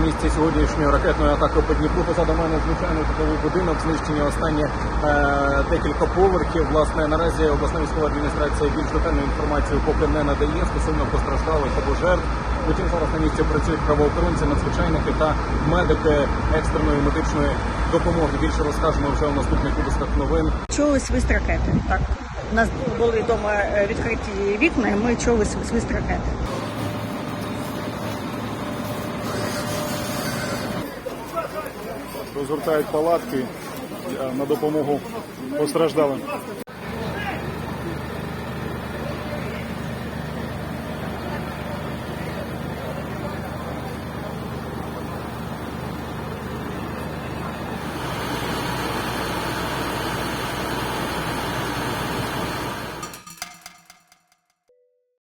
наслідки сьогоднішньої ракетної атаки по Дніпру. Позаду мене звичайно житловий будинок, знищені останні е, декілька поверхів. Власне, наразі обласна військова адміністрація більш детальну інформацію поки не надає стосовно постраждалих або жертв. Утім, зараз на місці працюють правоохоронці, надзвичайники та медики екстреної медичної допомоги. Більше розкажемо вже у наступних випусках новин. Чули свист ракети. Так. У нас були вдома е, відкриті вікна, і ми чули св- свист ракети. Розгортають палатки е, на допомогу постраждалим.